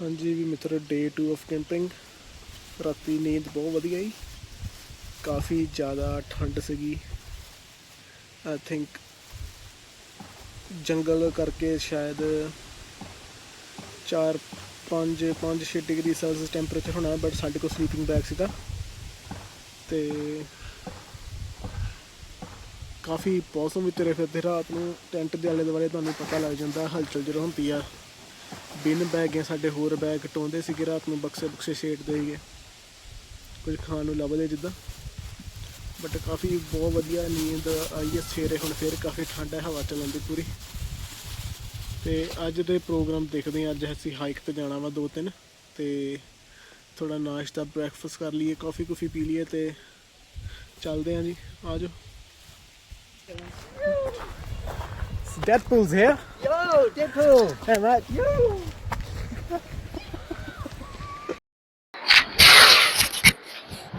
ਹਾਂਜੀ ਵੀ ਮਿੱਤਰ ਡੇ 2 of camping ਰਾਤੀ ਨੀਂਦ ਬਹੁਤ ਵਧੀਆ ਹੀ ਕਾਫੀ ਜ਼ਿਆਦਾ ਠੰਡ ਸੀਗੀ। ਆਈ ਥਿੰਕ ਜੰਗਲ ਕਰਕੇ ਸ਼ਾਇਦ 4 5 5 6 ਡਿਗਰੀ ਸੈਲਸੀਅਸ ਟੈਂਪਰੇਚਰ ਹੋਣਾ ਬਟ ਸਾਡੇ ਕੋਲ ਸਲੀਪਿੰਗ ਬੈਗ ਸੀਗਾ। ਤੇ ਕਾਫੀ ਪੌਸਮ ਵਿੱਚ ਤੁਰੇ ਫਿਰਦੇ, ਰਾਤ ਨੂੰ ਟੈਂਟ ਦੇ ਆਲੇ ਦੁਆਲੇ ਤੁਹਾਨੂੰ ਪਤਾ ਲੱਗ ਜਾਂਦਾ, ਹਲਚਲ ਜਦੋਂ ਹੁੰਦੀ ਆ। ਬਿਨ ਬੈਗ ਸਾਡੇ ਹੋਰ ਬੈਗ ਟੋਂਦੇ ਸੀਗੇ ਰਾਤ ਨੂੰ ਬਕਸੇ ਬਕਸੇ ਛੇੜਦੇ ਸੀਗੇ। ਕੁਝ ਖਾਣ ਨੂੰ ਲੱਭਦੇ ਜਿੱਦਾਂ। ਬਟ ਕਾਫੀ ਬਹੁਤ ਵਧੀਆ ਨੀਂਦ ਆਈ ਹੈ ਸਵੇਰੇ ਹੁਣ ਫਿਰ ਕਾਫੀ ਠੰਡ ਹੈ ਹਵਾ ਚੱਲਣ ਦੀ ਪੂਰੀ। ਤੇ ਅੱਜ ਦੇ ਪ੍ਰੋਗਰਾਮ ਦੇਖਦੇ ਹਾਂ ਅੱਜ ਅਸੀਂ ਹਾਈਕ ਤੇ ਜਾਣਾ ਵਾ ਦੋ ਤਿੰਨ ਤੇ ਥੋੜਾ ਨਾਸ਼ਤਾ ਬ੍ਰੈਕਫਾਸਟ ਕਰ ਲਈਏ ਕਾਫੀ ਕੁਫੀ ਪੀ ਲਈਏ ਤੇ ਚੱਲਦੇ ਹਾਂ ਜੀ। ਆਜੋ। Deadpool's here. Yo, Deadpool! Hey, right.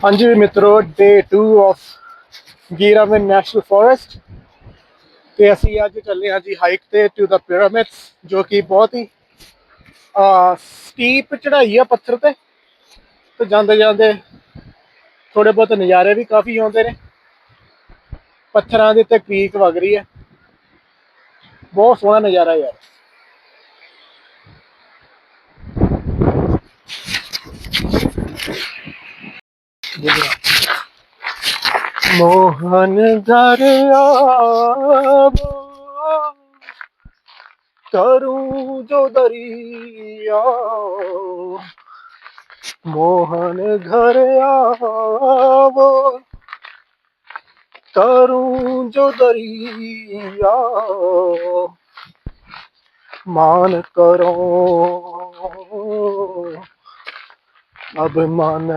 ਹਾਂਜੀ ਮਿੱਤਰੋ ਡੇ 2 ਆਫ ਗੀਰਾਮਨ ਨੈਸ਼ਨਲ ਫੋਰੈਸਟ ਤੇ ਅਸੀਂ ਅੱਜ ਚੱਲੇ ਹਾਂ ਜੀ ਹਾਈਕ ਤੇ ਟੂ ਦਾ ਪਿਰਾਮਿਡਸ ਜੋ ਕਿ ਬਹੁਤ ਹੀ ਆ ਸਟੀਪ ਚੜ੍ਹਾਈ ਆ ਪੱਥਰ ਤੇ। ਤੇ ਜਾਂਦੇ ਜਾਂਦੇ ਥੋੜੇ ਬਹੁਤ ਨਜ਼ਾਰੇ ਵੀ ਕਾਫੀ ਆਉਂਦੇ ਨੇ। ਪੱਥਰਾਂ ਦੇ ਉੱਤੇ ਕ੍ਰੀਕ ਵਗ ਰਹੀ ਹੈ। ਬਹੁਤ ਸੋਹਣਾ ਨਜ਼ਾਰਾ ਯਾਰ। मोहन दरिया करूं जो दरिया मोहन घर आवो करूं जो दरिया मान करो अब मान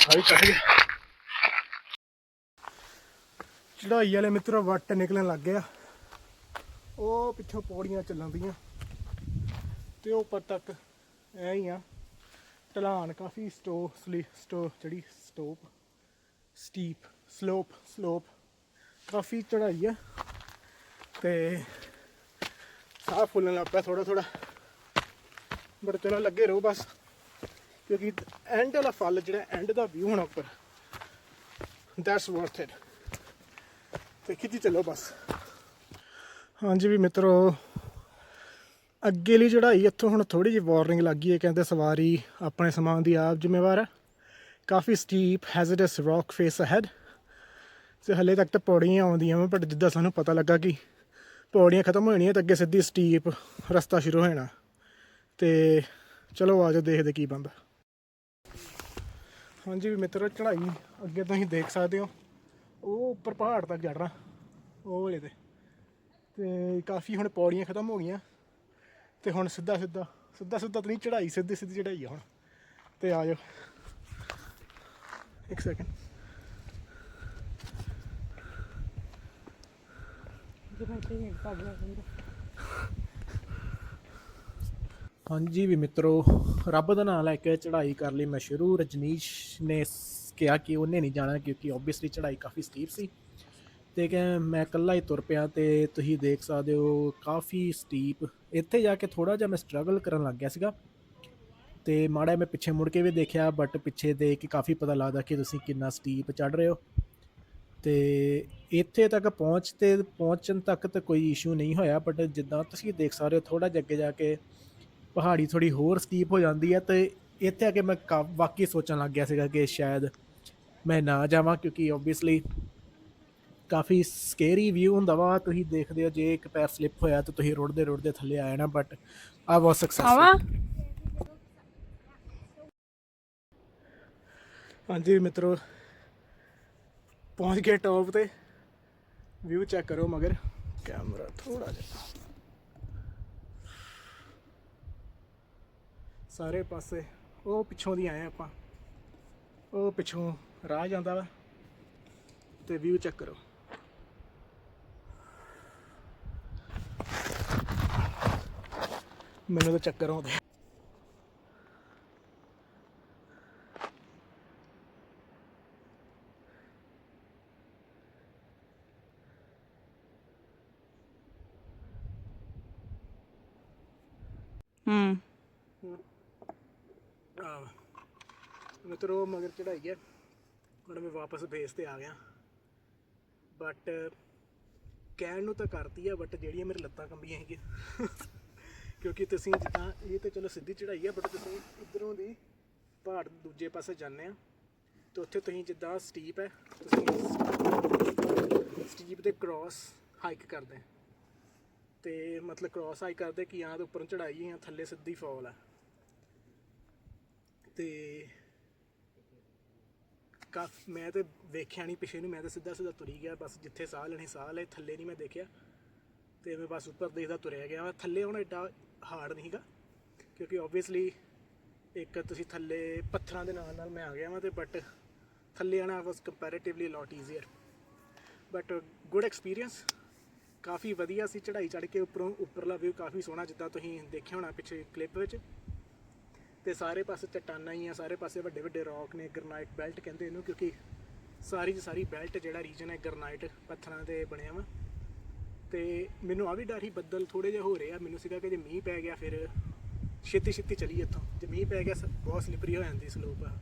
ਹਾਈ ਚੜ ਗਿਆ ਚੜਾਈ ਵਾਲੇ ਮਿੱਤਰੋ, ਵੱਟ ਨਿਕਲਣ ਲੱਗ ਗਿਆ। ਉਹ ਪਿੱਛੋਂ ਪੌੜੀਆਂ ਚੱਲਣ ਦੀਆਂ। ਤੇ ਉੱਪਰ ਤੱਕ ਐ ਹੀ ਆ। ਢਲਾਨ ਕਾਫੀ ਸਟੋ, ਸਲੀ, ਸਟੋ, ਜਿਹੜੀ ਸਟੋਪ, ਸਟੀਪ, ਸਲੋਪ ਸਲੋਪ, ਕਾਫੀ ਚੜਾਈ ਆ। ਤੇ ਸਾਹ ਫੁੱਲਣ ਲੱਗ ਪਿਆ ਥੋੜਾ ਥੋੜਾ ਬਟ ਚਲੋ ਲੱਗੇ ਰਹੋ ਬਸ। ਕਿਉਂਕਿ ਐਂਡ ਵਾਲਾ ਫਲ ਜਿਹੜਾ ਐਂਡ ਦਾ ਵਿਊ ਹੋਣਾ ਉੱਪਰ ਦੈਟਸ ਵਰਥ ਇਟ ਤੇ ਖਿੱਚੀ ਚੱਲੋ ਬਸ। ਹਾਂਜੀ ਵੀ ਮਿੱਤਰੋ, ਅੱਗੇ ਲਈ ਚੜਾਈ ਇੱਥੋਂ ਹੁਣ ਥੋੜੀ ਜਿਹੀ ਵਾਰਨਿੰਗ ਲੱਗੀ ਹੈ, ਕਹਿੰਦੇ ਸਵਾਰੀ ਆਪਣੇ ਸਮਾਨ ਦੀ ਆਪ ਜ਼ਿੰਮੇਵਾਰ ਹੈ। ਕਾਫੀ steep hazards rock face ahead ਤੇ ਹਲੇ ਤੱਕ ਤਾਂ ਪੌੜੀਆਂ ਆਉਂਦੀਆਂ ਵਾ ਪਰ ਜਿੱਦਾਂ ਸਾਨੂੰ ਪਤਾ ਲੱਗਾ ਕਿ ਪੌੜੀਆਂ ਖਤਮ ਹੋ ਜਾਣੀਆਂ ਤਾਂ ਅੱਗੇ ਸਿੱਧੀ ਸਟੀਪ ਰਸਤਾ ਸ਼ੁਰੂ ਹੋ ਜਾਣਾ। ਤੇ ਚਲੋ ਆਜੋ ਦੇਖਦੇ ਕੀ ਬੰਦਾ ਹਾਂਜੀ ਵੀ ਮਿੱਤਰੋ, ਚੜ੍ਹਾਈ ਅੱਗੇ ਤੁਸੀਂ ਦੇਖ ਸਕਦੇ ਹੋ। ਉਹ ਉੱਪਰ ਪਹਾੜ ਤੱਕ ਚੜ੍ਹਨਾ ਉਹ ਵਾਲੇ ਤੇ। ਤੇ ਕਾਫੀ ਹੁਣ ਪੌੜੀਆਂ ਖਤਮ ਹੋ ਗਈਆਂ। ਤੇ ਹੁਣ ਸਿੱਧਾ ਸਿੱਧਾ ਸਿੱਧਾ ਸਿੱਧਾ ਤਾਂ ਨਹੀਂ, ਚੜ੍ਹਾਈ, ਸਿੱਧੀ ਸਿੱਧੀ ਚੜ੍ਹਾਈ ਆ ਹੁਣ। ਤੇ ਆ ਜਾਓ। ਇੱਕ ਸੈਕਿੰਡ ਹਾਂਜੀ ਵੀ ਮਿੱਤਰੋ, ਰੱਬ ਦਾ ਨਾਮ ਲੈ ਕੇ ਚੜ੍ਹਾਈ ਕਰ ਲਈ ਮੈਂ ਸ਼ੁਰੂ। ਰਜਨੀਸ਼ ਨੇ ਸ- ਕਿਹਾ ਕਿ ਉਹਨੇ ਨਹੀਂ ਜਾਣਾ ਕਿਉਂਕਿ ਓਬਵੀਅਸਲੀ ਚੜ੍ਹਾਈ ਕਾਫੀ ਸਟੀਪ ਸੀ। ਤੇ ਕਿ ਮੈਂ ਇਕੱਲਾ ਹੀ ਤੁਰ ਪਿਆ ਤੇ ਤੁਸੀਂ ਦੇਖ ਸਕਦੇ ਹੋ ਕਾਫੀ ਸਟੀਪ ਇੱਥੇ ਜਾ ਕੇ ਥੋੜਾ ਜਿਹਾ ਮੈਂ ਸਟਰਗਲ ਕਰਨ ਲੱਗ ਗਿਆ ਸੀਗਾ। ਤੇ ਮਾੜਾ ਮੈਂ ਪਿੱਛੇ ਮੁੜ ਕੇ ਵੀ ਦੇਖਿਆ ਬਟ ਪਿੱਛੇ ਦੇਖ ਕੇ ਕਾਫੀ ਪਤਾ ਲੱਗਦਾ ਕਿ ਤੁਸੀਂ ਕਿੰਨਾ ਸਟੀਪ ਚੜ ਰਹੇ ਹੋ। ਤੇ ਇੱਥੇ ਤੱਕ ਪਹੁੰਚ ਤੇ, ਪਹੁੰਚਣ ਤੱਕ ਤਾਂ ਕੋਈ ਇਸ਼ੂ ਨਹੀਂ ਹੋਇਆ ਬਟ ਜਿੱਦਾਂ ਤੁਸੀਂ ਦੇਖ ਸਕਦੇ ਹੋ ਥੋੜਾ ਜਿਹਾ ਅੱਗੇ ਜਾ ਕੇ ਪਹਾੜੀ ਥੋੜੀ ਹੋਰ ਸਟੀਪ ਹੋ ਜਾਂਦੀ ਹੈ ਤੇ ਇੱਥੇ ਆ ਕੇ ਮੈਂ ਵਾਕਈ ਸੋਚਣ ਲੱਗ ਗਿਆ ਸੀਗਾ ਕਿ ਸ਼ਾਇਦ ਮੈਂ ਨਾ ਜਾਵਾਂ ਕਿਉਂਕਿ ਓਬਵੀਅਸਲੀ ਕਾਫੀ ਸਕੇਰੀ ਵਿਊ ਹੁੰਦਾ ਵਾ। ਤੁਸੀਂ ਦੇਖਦੇ ਹੋ ਜੇ ਇੱਕ ਪੈਰ ਸਲਿੱਪ ਹੋਇਆ ਤਾਂ ਤੁਸੀਂ ਰੁੜਦੇ ਰੁੜਦੇ ਥੱਲੇ ਆ ਜਾਣਾ ਬਟ ਆ ਵਾਸ ਸਕਸੈਸਫੁਲ ਹਾਂਜੀ ਮਿੱਤਰੋ ਪਹੁੰਚ ਗਏ ਟੌਪ ਤੇ। ਵਿਊ ਚੈੱਕ ਕਰੋ ਮਗਰ। ਕੈਮਰਾ ਥੋੜਾ ਜਿਹਾ। ਸਾਰੇ ਪਾਸੇ ਉਹ ਪਿੱਛੋਂ ਦੀ ਆਏ ਆਪਾਂ। ਉਹ ਪਿੱਛੋਂ ਰਾਹ ਜਾਂਦਾ ਵਾ ਤੇ ਵਿਊ ਚੈੱਕ ਕਰੋ। ਮੈਨੂੰ ਤਾਂ ਚੱਕਰ ਆਉਂਦੇ। ਹੂੰ। ਮਿੱਤਰੋ ਮਗਰ ਚੜਾਈ ਹੈ ਹੁਣ ਮੈਂ ਵਾਪਸ ਬੇਸ ਤੇ ਆ ਗਿਆ। ਬਟ ਕਹਿਣ ਨੂੰ ਤਾਂ ਕਰਤੀ ਆ ਬਟ ਜਿਹੜੀਆਂ ਮੇਰੀ ਲੱਤਾਂ ਕੰਬੀਆਂ ਹੈਗੀਆਂ। ਕਿਉਂਕਿ ਤੁਸੀਂ ਜਿੱਦਾਂ, ਇਹ ਤਾਂ ਚਲੋ ਸਿੱਧੀ ਚੜਾਈ ਆ ਬਟ ਤੁਸੀਂ ਇਧਰੋਂ ਦੀ ਪਹਾੜ ਦੂਜੇ ਪਾਸੇ ਜਾਂਦੇ ਆ। ਤੇ ਉੱਥੇ ਤੁਸੀਂ ਜਿੱਦਾਂ ਸਟੀਪ ਹੈ ਤੁਸੀਂ ਸਟੀਪ ਦੇ ਕ੍ਰਾਸ ਹਾਈਕ ਕਰਦੇ ਤੇ ਮਤਲਬ ਕ੍ਰਾਸ ਹਾਈਕ ਕਰਦੇ ਕਿ ਜਾਂ ਤੇ ਉੱਪਰੋਂ ਚੜਾਈ ਜਾਂ ਥੱਲੇ ਸਿੱਧੀ ਫਾਲ ਆ। ਤੇ ਕਾਫ, ਮੈਂ ਤੇ ਵੇਖਿਆ ਨਹੀਂ ਪਿਛੇ ਨੂੰ, ਮੈਂ ਤਾਂ ਸਿੱਧਾ ਸਿੱਧਾ ਤੁਰੀ ਗਿਆ, ਬਸ ਜਿੱਥੇ ਸਾਹ ਲੈਣੇ ਸਾਹ ਲਏ, ਥੱਲੇ ਨਹੀਂ ਮੈਂ ਦੇਖਿਆ। ਤੇ ਮੈਂ ਬਸ ਉੱਪਰ ਦੇਖਦਾ ਤੁਰਿਆ ਗਿਆ ਵਾ। ਥੱਲੇ ਹੁਣ ਐਡਾ ਹਾਰਡ ਨਹੀਂਗਾ ਕਿਉਂਕਿ ਓਬਵੀਅਸਲੀ ਇੱਕ ਤੁਸੀਂ ਥੱਲੇ ਪੱਥਰਾਂ ਦੇ ਨਾਲ ਨਾਲ ਮੈਂ ਆ ਗਿਆ ਵਾਂ ਤੇ ਬਟ ਥੱਲੇ ਆਣਾ was comparatively lot easier but good experience ਕਾਫੀ ਵਧੀਆ ਸੀ ਚੜ੍ਹਾਈ ਚੜ੍ਹ ਕੇ, ਉੱਪਰੋਂ, ਉੱਪਰਲਾ ਵਿਊ ਕਾਫੀ ਸੋਹਣਾ ਜਿੱਦਾਂ ਤੁਸੀਂ ਦੇਖਿਆ ਹੋਣਾ ਪਿੱਛੇ ਕਲਿੱਪ ਵਿੱਚ। ਤੇ ਸਾਰੇ ਪਾਸੇ ਚਟਾਨਾਂ ਹੀ ਆ, ਸਾਰੇ ਪਾਸੇ ਵੱਡੇ ਵੱਡੇ ਰੌਕ ਨੇ, ਗ੍ਰਨਾਈਟ ਬੈਲਟ ਕਹਿੰਦੇ ਇਹਨੂੰ, ਕਿਉਂਕਿ ਸਾਰੀ ਦੀ ਸਾਰੀ ਬੈਲਟ ਜਿਹੜਾ ਰੀਜਨ ਹੈ, ਗ੍ਰਨਾਈਟ ਪੱਥਰਾਂ ਤੇ ਬਣਿਆ ਵਾ। ਤੇ ਮੈਨੂੰ ਆ ਵੀ ਡਰ ਹੀ ਬੱਦਲ ਥੋੜੇ ਜਿਹਾ ਹੋ ਰਹੇ ਆ, ਮੈਨੂੰ ਸੀਗਾ ਕਿ ਜੇ ਮੀਂਹ ਪੈ ਗਿਆ ਫਿਰ ਛੇਤੀ ਛੇਤੀ ਚਲੀ ਇੱਥੋਂ। ਜੇ ਮੀਂਹ ਪੈ ਗਿਆ, ਸ- ਬਹੁਤ ਸਲਿਪਰੀ ਹੋ ਜਾਂਦੀ ਸਲੋਪ ਆ।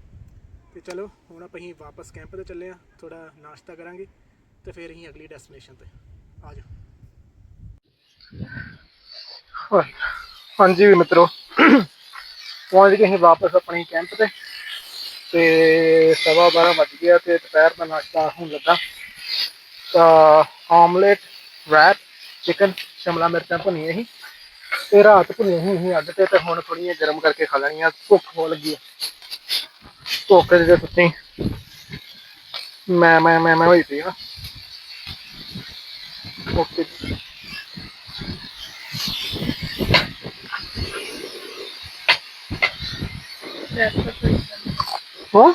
ਤੇ ਚਲੋ, ਹੁਣ ਆਪਾਂ ਅਸੀਂ ਵਾਪਸ ਕੈਂਪ ਤੇ ਚੱਲੇ ਆ ਥੋੜਾ ਨਾਸ਼ਤਾ ਕਰਾਂਗੇ ਤੇ ਫਿਰ ਅਸੀਂ ਅਗਲੀ ਡੈਸਟੀਨੇਸ਼ਨ ਤੇ। ਆ ਜਾਓ। ਹਾਂਜੀ ਵੀ ਮਿੱਤਰੋ ਪਹੁੰਚ ਗਏ ਅਸੀਂ ਵਾਪਸ ਆਪਣੀ ਕੈਂਪ ਤੇ ਤੇ ਸਵਾ 12 ਵੱਜ ਗਿਆ ਤੇ ਦੁਪਹਿਰ ਦਾ ਨਾਸ਼ਤਾ ਹੋਣ ਲੱਗਾ। ਤਾਂ ਆਮਲੇਟ ਰੈਪ ਚਿਕਨ ਸ਼ਿਮਲਾ ਮਿਰਚਾਂ ਭੁੰਨੀਆਂ ਸੀ ਤੇ ਰਾਤ ਭੁੰਨੀਆਂ ਸੀ, ਅਸੀਂ ਅੱਡ ਤੇ ਤੇ ਹੁਣ ਥੋੜੀਆਂ ਗਰਮ ਕਰਕੇ ਖਾ ਲੈਣੀਆਂ, ਭੁੱਖ ਹੋ ਲੱਗੀ ਆ। ਭੁੱਖ ਦੇ ਸੁੱਤੀ ਮੈਂ ਮੈਂ ਮੈਂ ਮੈਂ ਹੋਈ ਪਈ ਨਾ ਓਕੇ। ਹਾਂ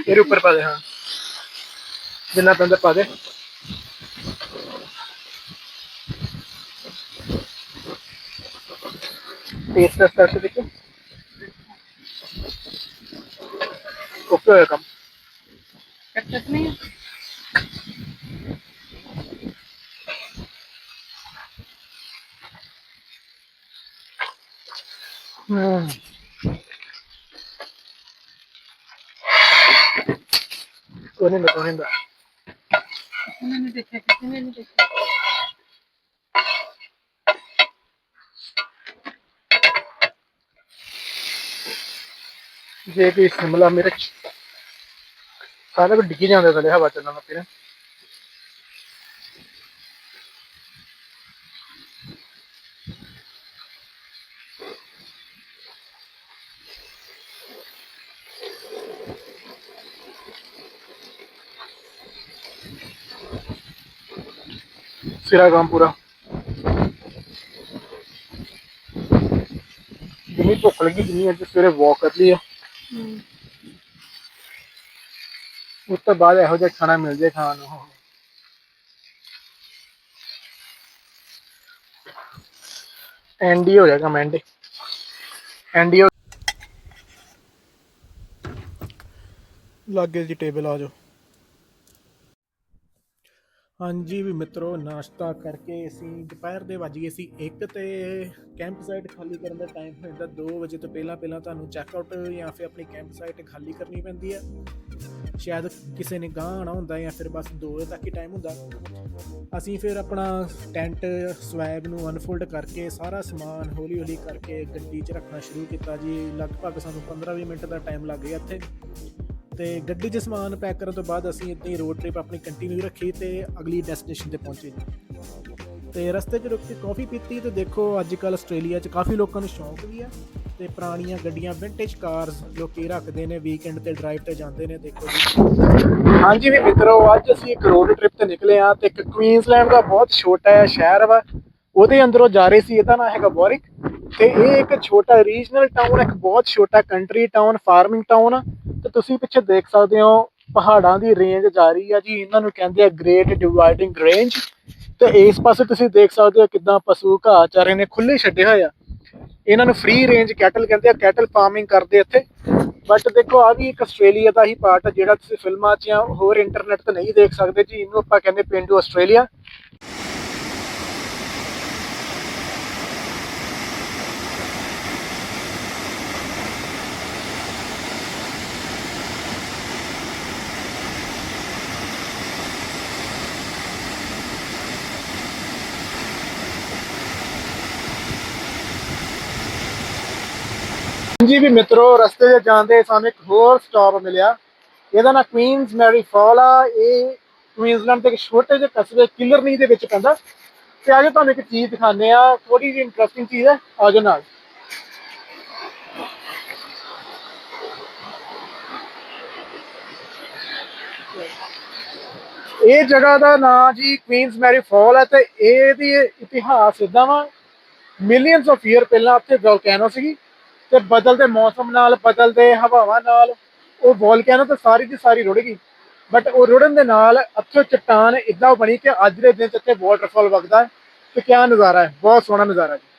ਇਹਦੇ ਉੱਪਰ ਪਾ ਦੇ ਹਾਂ ਜਿੰਨਾ ਪੈਂਦਾ ਪਾ ਦੇ ਟੇਸਟ ਟੈਸਟ ਕਰਕੇ ਦੇਖੋ ਓਕੇ ਹੋਇਆ ਕੰਮ ਕੱਟਤ ਨਹੀਂ ਹਮ ਕੋਈ ਨਹੀਂ ਕੋਈ ਨਹੀਂ ਮੈਨੂੰ ਦੇਖਿਆ ਕਿਸੇ ਨੇ ਨਹੀਂ ਦੇਖਿਆ ਜੇ ਕੋਈ ਸ਼ਿਮਲਾ ਮਿਰਚ, ਸਾਰਾ ਕੁਝ ਡਿੱਗੀ ਜਾਂਦਾ ਥੱਲੇ ਹਵਾ ਚੱਲਣ ਲੱਗ ਪਈ ਸਿਰਾ ਕੰਮ ਪੂਰਾ। ਜਿੰਨੀ ਭੁੱਖ ਲੱਗੀ ਜਿੰਨੀ ਅੱਜ ਸਵੇਰੇ ਵਾਕ ਕਰ ਲਈ ਆ। ਉਸ ਤੋਂ ਬਾਅਦ ਇਹੋ ਜਿਹਾ ਖਾਣਾ ਮਿਲ ਜੇ ਖਾਣ ਨੂੰ। ਐਂਡੀ ਹੋ ਜਾਏਗਾ ਮੈਂਡੇ ਐਂਡੀ ਲੱਗੇ ਜੀ ਟੇਬਲ ਆ ਜਾਓ। ਹਾਂਜੀ ਵੀ ਮਿੱਤਰੋ, ਨਾਸ਼ਤਾ ਕਰਕੇ ਅਸੀਂ ਦੁਪਹਿਰ ਦੇ ਵੱਜ ਗਏ ਸੀ 1 ਤੇ ਕੈਂਪ ਸਾਈਟ ਖਾਲੀ ਕਰਨ ਦਾ ਟਾਈਮ ਹੋ ਜਾਂਦਾ 2 ਵਜੇ ਤੋਂ ਪਹਿਲਾਂ ਪਹਿਲਾਂ ਤੁਹਾਨੂੰ ਚੈੱਕ ਆਊਟ ਜਾਂ ਫਿਰ ਆਪਣੀ ਕੈਂਪ ਸਾਈਟ ਖਾਲੀ ਕਰਨੀ ਪੈਂਦੀ ਹੈ ਸ਼ਾਇਦ ਕਿਸੇ ਨੇ ਗਾਂ ਆਉਣਾ ਹੁੰਦਾ ਜਾਂ ਫਿਰ ਬਸ 2 ਵਜੇ ਤੱਕ ਹੀ ਟਾਈਮ ਹੁੰਦਾ। ਅਸੀਂ ਫਿਰ ਆਪਣਾ ਟੈਂਟ ਸਵੈਬ ਨੂੰ ਅਨਫੋਲਡ ਕਰਕੇ ਸਾਰਾ ਸਮਾਨ ਹੌਲੀ ਹੌਲੀ ਕਰਕੇ ਗੱਡੀ 'ਚ ਰੱਖਣਾ ਸ਼ੁਰੂ ਕੀਤਾ ਜੀ। ਲਗਭਗ ਸਾਨੂੰ 15-20 ਮਿੰਟ ਦਾ ਟਾਈਮ ਲੱਗ ਗਿਆ ਇੱਥੇ। ਤੇ ਗੱਡੀ 'ਚ ਸਮਾਨ ਪੈਕ ਕਰਨ ਤੋਂ ਬਾਅਦ ਅਸੀਂ ਇੱਦਾਂ ਰੋਡ ਟ੍ਰਿਪ ਆਪਣੀ ਕੰਟੀਨਿਊ ਰੱਖੀ ਤੇ ਅਗਲੀ ਡੈਸਟੀਨੇਸ਼ਨ ਤੇ ਪਹੁੰਚੇ ਜੀ। ਤੇ ਰਸਤੇ 'ਚ ਰੁਕ ਕੇ ਕਾਫੀ ਪੀਤੀ ਤੇ ਦੇਖੋ ਅੱਜ ਕੱਲ ਆਸਟ੍ਰੇਲੀਆ 'ਚ ਕਾਫੀ ਲੋਕਾਂ ਨੂੰ ਸ਼ੌਂਕ ਵੀ ਆ ਤੇ ਪੁਰਾਣੀਆਂ ਗੱਡੀਆਂ ਵਿੰਟੇਜ ਕਾਰਸ ਲੋਕੀ ਰੱਖਦੇ ਨੇ ਵੀਕਐਂਡ ਤੇ ਡਰਾਈਵ ਤੇ ਜਾਂਦੇ ਨੇ, ਦੇਖੋ ਜੀ। ਹਾਂਜੀ ਵੀ ਮਿੱਤਰੋ, ਅੱਜ ਅਸੀਂ ਇੱਕ ਰੋਡ ਟ੍ਰਿਪ ਤੇ ਨਿਕਲੇ ਆ ਤੇ ਇੱਕ ਕੁਈਨਸਲੈਂਡ ਦਾ ਬਹੁਤ ਛੋਟਾ ਜਿਹਾ ਸ਼ਹਿਰ ਵਾ। ਉਹਦੇ ਅੰਦਰੋਂ ਜਾ ਰਹੇ ਸੀ, ਇਹਦਾ ਨਾਮ ਹੈਗਾ ਬੋਰਿਕ ਤੇ ਇਹ ਇੱਕ ਛੋਟਾ ਰੀਜਨਲ ਟਾਊਨ ਇੱਕ ਬਹੁਤ ਛੋਟਾ ਕੰਟਰੀ ਟਾਊਨ ਫਾਰਮਿੰਗ ਟਾਊਨ ਆ। ਤੁਸੀਂ ਪਿੱਛੇ ਦੇਖ ਸਕਦੇ ਹੋ ਪਹਾੜਾਂ ਦੀ ਰੇਂਜ ਜਾ ਰਹੀ ਆ ਜੀ। ਇਹਨਾਂ ਨੂੰ ਕਹਿੰਦੇ ਆ ਗ੍ਰੇਟ ਡਿਵਾਈਡਿੰਗ ਰੇਂਜ ਤੇ ਇਸ ਪਾਸੇ ਤੁਸੀਂ ਦੇਖ ਸਕਦੇ ਹੋ ਕਿਦਾਂ ਪਸ਼ੂ ਘਾਹ ਚਾਰੇ ਨੇ ਖੁੱਲੇ ਛੱਡੇ ਹੋਏ ਆ। ਇਹਨਾਂ ਨੂੰ ਫ੍ਰੀ ਰੇਂਜ ਕੈਟਲ ਕਹਿੰਦੇ ਆ ਕੈਟਲ ਫਾਰਮਿੰਗ ਕਰਦੇ ਇੱਥੇ। ਬਟ ਦੇਖੋ ਆ ਵੀ ਇੱਕ ਆਸਟ੍ਰੇਲੀਆ ਦਾ ਹੀ ਪਾਰਟ ਆ ਜਿਹੜਾ ਤੁਸੀਂ ਫਿਲਮਾਂ 'ਚ ਜਾਂ ਹੋਰ ਇੰਟਰਨੈਟ ਤੇ ਨਹੀਂ ਦੇਖ ਸਕਦੇ ਜੀ। ਇਹਨੂੰ ਆਪਾਂ ਕਹਿੰਦੇ ਪੇਂਡੂ ਆਸਟ੍ਰੇਲੀਆ ਜੀ ਵੀ ਮਿੱਤਰੋ, ਰਸਤੇ 'ਚ ਜਾਂਦੇ ਸਾਨੂੰ ਇੱਕ ਹੋਰ ਸਟਾਪ ਮਿਲਿਆ। ਇਹਦਾ ਨਾਂ ਕੁਈਨਸ ਮੈਰੀ ਫਾਲ ਆ। ਇਹ ਕੁਈਨਜ਼ਲੈਂਡ ਦੇ ਇੱਕ ਛੋਟੇ ਜਿਹੇ ਕਸਬੇ ਕਿਲਰਨੀ ਦੇ ਵਿੱਚ ਪੈਂਦਾ। ਤੇ ਆਜੋ ਤੁਹਾਨੂੰ ਇੱਕ ਚੀਜ਼ ਦਿਖਾਉਂਦੇ ਆ ਥੋੜੀ ਜਿਹੀ ਇੰਟਰਸਟਿੰਗ ਚੀਜ਼ ਹੈ। ਆਜੋ ਨਾਲ। ਇਹ ਜਗ੍ਹਾ ਦਾ ਨਾਂ ਜੀ ਕੁਈਨਸ ਮੈਰੀ ਫਾਲ ਹੈ ਤੇ ਇਹਦੀ ਇਤਿਹਾਸ ਇਦਾਂ ਵਾ। ਮਿਲੀਅਨਸ ਆਫ ਈਅਰ ਪਹਿਲਾਂ ਉੱਥੇ ਵੋਲਕੈਨੋ ਸੀਗੀ। ਤੇ ਬਦਲਦੇ ਮੌਸਮ ਨਾਲ, ਬਦਲਦੇ ਹਵਾਵਾਂ ਨਾਲ, ਉਹ ਵੋਲਕੈਨੋ ਤੇ ਸਾਰੀ ਦੀ ਸਾਰੀ ਰੁੜ ਗਈ। ਬਟ ਉਹ ਰੁੜਨ ਦੇ ਨਾਲ ਅੱਥੋਂ ਚਟਾਨ ਇਦਾਂ ਬਣੀ ਕਿ ਅੱਜ ਦੇ ਦਿਨ 'ਚ ਇੱਥੇ ਵਾਟਰਫਾਲ ਵਗਦਾ ਤੇ ਕਿਆ ਨਜ਼ਾਰਾ ਹੈ, ਬਹੁਤ ਸੋਹਣਾ ਨਜ਼ਾਰਾ ਜੀ